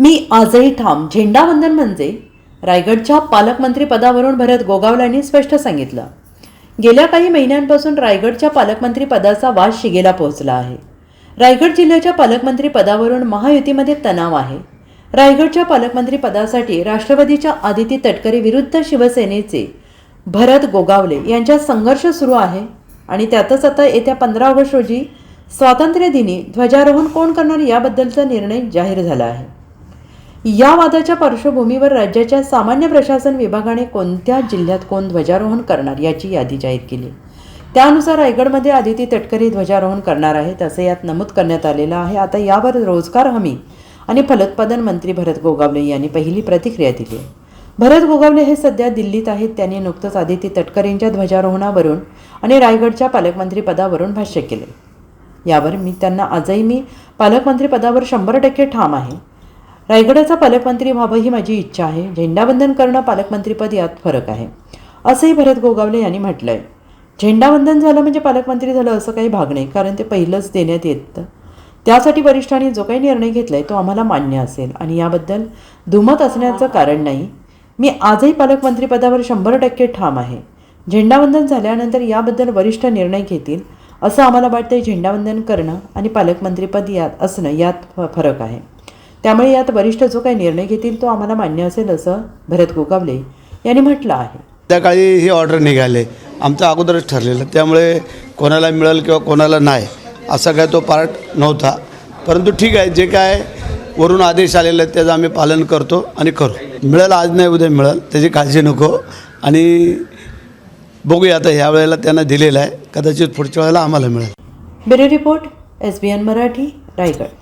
मी आजही ठाम. झेंडावंदन म्हणजे रायगडच्या पालकमंत्री पदावरून भरत गोगावल्यांनी स्पष्ट सांगितलं. गेल्या काही महिन्यांपासून रायगडच्या पालकमंत्री पदाचा वाद शिगेला पोहोचला आहे. रायगड जिल्ह्याच्या पालकमंत्री पदावरून महायुतीमध्ये तणाव आहे. रायगडच्या पालकमंत्री पदासाठी राष्ट्रवादीच्या आदिती तटकरे विरुद्ध शिवसेनेचे भरत गोगावले यांच्यात संघर्ष सुरू आहे आणि त्यातच आता येत्या पंधरा ऑगस्ट रोजी स्वातंत्र्य दिनी ध्वजारोहण कोण करणार याबद्दलचा निर्णय जाहीर झाला आहे. या वादाच्या पार्श्वभूमीवर राज्याच्या सामान्य प्रशासन विभागाने कोणत्या जिल्ह्यात कोण ध्वजारोहण करणार याची यादी जाहीर केली. त्यानुसार रायगडमध्ये आदिती तटकरी ध्वजारोहण करणार आहेत असे यात नमूद करण्यात आलेलं आहे. आता यावर रोजगार हमी आणि फलोत्पादन मंत्री भरत गोगावले यांनी पहिली प्रतिक्रिया दिली भरत गोगावले हे सध्या दिल्लीत आहेत. त्यांनी नुकतंच आदिती तटकरेंच्या ध्वजारोहणावरून आणि रायगडच्या पालकमंत्री पदावरून भाष्य केले. यावर मी त्यांना आजही मी पालकमंत्री पदावर शंभर टक्के ठाम आहे. रायगडाचा पालकमंत्री व्हावं ही माझी इच्छा आहे. झेंडावंदन करणं पालकमंत्रीपद यात फरक आहे. असंही भरत गोगावले यांनी म्हटलं आहे झेंडावंदन झालं म्हणजे पालकमंत्री झालं असं काही भाग नाही कारण ते पहिलंच देण्यात येतं. त्यासाठी वरिष्ठांनी जो काही निर्णय घेतला आहे तो आम्हाला मान्य असेल. आणि याबद्दल दुमत असण्याचं कारण नाही. मी आजही पालकमंत्रीपदावर शंभर टक्के ठाम आहे. झेंडावंदन झाल्यानंतर याबद्दल वरिष्ठ निर्णय घेतील असं आम्हाला वाटतं झेंडावंदन करणं आणि पालकमंत्रीपद यात असणं यात फ- फरक आहे. त्यामुळे यात वरिष्ठ जो काही निर्णय घेतील तो आम्हाला मान्य असेल असं भरत गोगावले यांनी म्हटलं आहे. त्या काळी ही ऑर्डर निघाले. आमचं अगोदरच ठरलेलं. त्यामुळे कोणाला मिळेल किंवा कोणाला नाही असा काय तो पार्ट नव्हता. परंतु ठीक आहे जे काय वरून आदेश आलेले आहेत त्याचं आम्ही पालन करतो आणि करू. मिळेल आज नाही उद्या मिळेल. त्याची काळजी नको. आणि बघूया आता ह्या वेळेला त्यांना दिलेलं आहे. कदाचित पुढच्या वेळेला आम्हाला मिळेल. Bureau report S B N Marathi Raigad.